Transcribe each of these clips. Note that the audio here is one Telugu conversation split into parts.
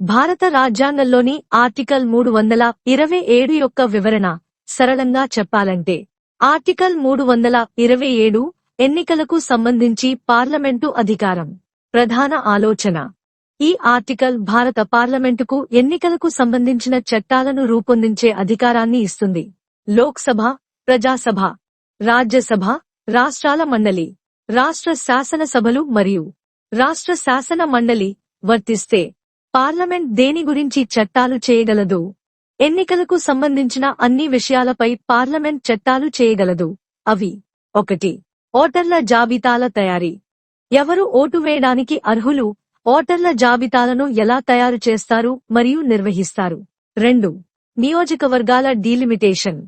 భారత రాజ్యాంగంలోని ఆర్టికల్ మూడు వందల ఇరవై ఏడు యొక్క వివరణ సరళంగా చెప్పాలంటే ఆర్టికల్ మూడు వందల ఇరవై ఏడు ఎన్నికలకు సంబంధించి పార్లమెంటు అధికారం ప్రధాన ఆలోచన. ఈ ఆర్టికల్ భారత పార్లమెంటుకు ఎన్నికలకు సంబంధించిన చట్టాలను రూపొందించే అధికారాన్ని ఇస్తుంది. లోక్సభ ప్రజాసభ రాజ్యసభ రాష్ట్రాల మండలి రాష్ట్ర శాసనసభలు మరియు రాష్ట్ర శాసన మండలి వర్తిస్తే పార్లమెంట్ దేని గురించి చట్టాలు చేయగలదు? ఎన్నికలకు సంబంధించిన అన్ని విషయాలపై పార్లమెంట్ చట్టాలు చేయగలదు. అవి. ఒకటి. ఓటర్ల జాబితాల తయారీ. ఎవరు ఓటు వేయడానికి అర్హులు? ఓటర్ల జాబితాలను ఎలా తయారు చేస్తారు మరియు నిర్వహిస్తారు? రెండు. నియోజకవర్గాల డీలిమిటేషన్.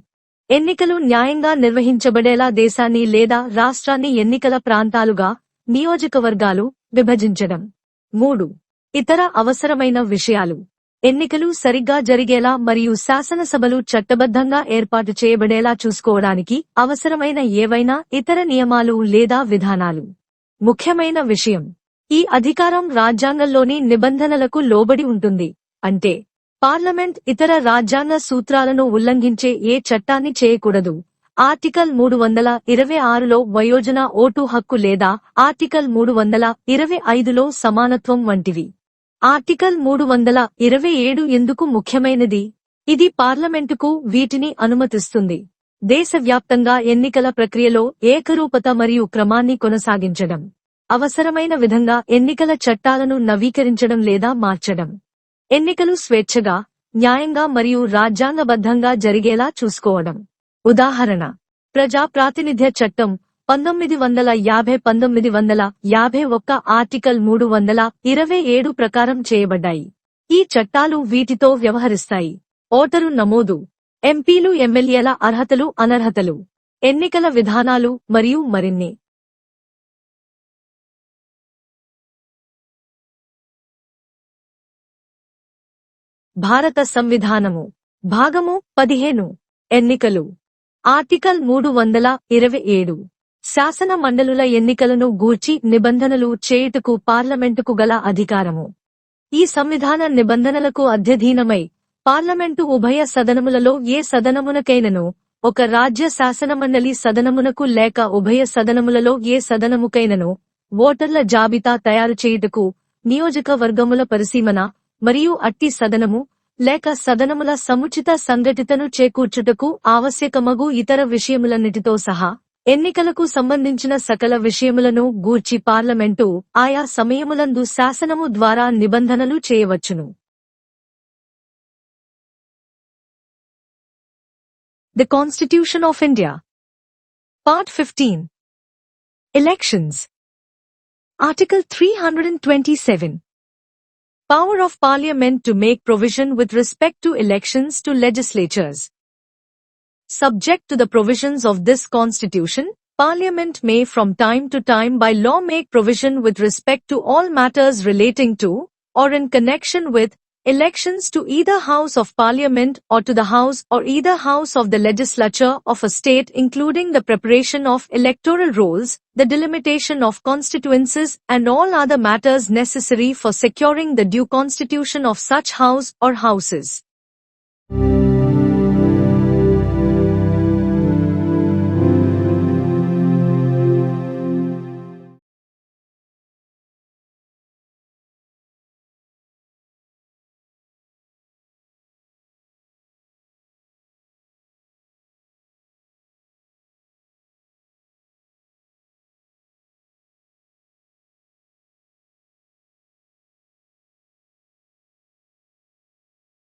ఎన్నికలు న్యాయంగా నిర్వహించబడేలా దేశాన్ని లేదా రాష్ట్రాన్ని ఎన్నికల ప్రాంతాలుగా నియోజకవర్గాలు విభజించడం. మూడు. ఇతర అవసరమైన విషయాలు. ఎన్నికలు సరిగ్గా జరిగేలా మరియు శాసనసభలు చట్టబద్ధంగా ఏర్పాటు చేయబడేలా చూసుకోవడానికి అవసరమైన ఏవైనా ఇతర నియమాలు లేదా విధానాలు. ముఖ్యమైన విషయం. ఈ అధికారం రాజ్యాంగంలోని నిబంధనలకు లోబడి ఉంటుంది. అంటే పార్లమెంట్ ఇతర రాజ్యాంగ సూత్రాలను ఉల్లంఘించే ఏ చట్టాన్ని చేయకూడదు. ఆర్టికల్ మూడు వందల ఇరవై ఆరులో వయోజన ఓటు హక్కు లేదా ఆర్టికల్ మూడు వందల ఇరవై ఐదులో సమానత్వం వంటివి. ఆర్టికల్ మూడు వందల ఇరవై ఏడు ఎందుకు ముఖ్యమైనది? ఇది పార్లమెంటుకు వీటిని అనుమతిస్తుంది. దేశవ్యాప్తంగా ఎన్నికల ప్రక్రియలో ఏకరూపత మరియు క్రమాన్ని కొనసాగించడం అవసరమైన విధంగా ఎన్నికల చట్టాలను నవీకరించడం లేదా మార్చడం. ఎన్నికలు స్వేచ్ఛగా న్యాయంగా మరియు రాజ్యాంగబద్ధంగా జరిగేలా చూసుకోవడం. ఉదాహరణ ప్రజా ప్రాతినిధ్య చట్టం పంతొమ్మిది వందల యాభై పంతొమ్మిది వందల యాభై ఒక్క ఆర్టికల్ మూడు వందల ఇరవై ఏడు ప్రకారం చేయబడ్డాయి. ఈ చట్టాలు వీటితో వ్యవహరిస్తాయి. ఓటరు నమోదు. ఎంపీలు ఎమ్మెల్యేల అర్హతలు అనర్హతలు. ఎన్నికల విధానాలు మరియు మరిన్ని. భారత సంవిధానము. భాగము పదిహేను. ఎన్నికలు. ఆర్టికల్ మూడు వందల ఇరవై ఏడు. శాసన మండలుల ఎన్నికలను గూర్చి నిబంధనలు చేయుటకు పార్లమెంటుకు గల అధికారము. ఈ సంవిధాన నిబంధనలకు అధ్యధీనమై పార్లమెంటు ఉభయ సదనములలో ఏ సదనమునకైనను ఒక రాజ్య శాసనమండలి సదనమునకు లేక ఉభయ సదనములలో ఏ సదనముకైనను ఓటర్ల జాబితా తయారు చేయుటకు నియోజకవర్గముల పరిసీమన మరియు అట్టి సదనము లేక సదనముల సముచిత సంఘటితను చేకూర్చుటకు ఆవశ్యకమగు ఇతర విషయములన్నిటితో సహా ఎన్నికలకు సంబంధించిన సకల విషయములను గూర్చి పార్లమెంటు ఆయా సమయములందు శాసనము ద్వారా నిబంధనలు చేయవచ్చును the constitution of India part fifteen elections article three hundred and twenty seven Power of Parliament to make provision with respect to elections to legislatures. Subject to the provisions of this constitution, Parliament may from time to time by law make provision with respect to all matters relating to, or in connection with, elections to either House of Parliament or to the House or either House of the Legislature of a state including the preparation of electoral rolls, the delimitation of constituencies and all other matters necessary for securing the due constitution of such House or Houses.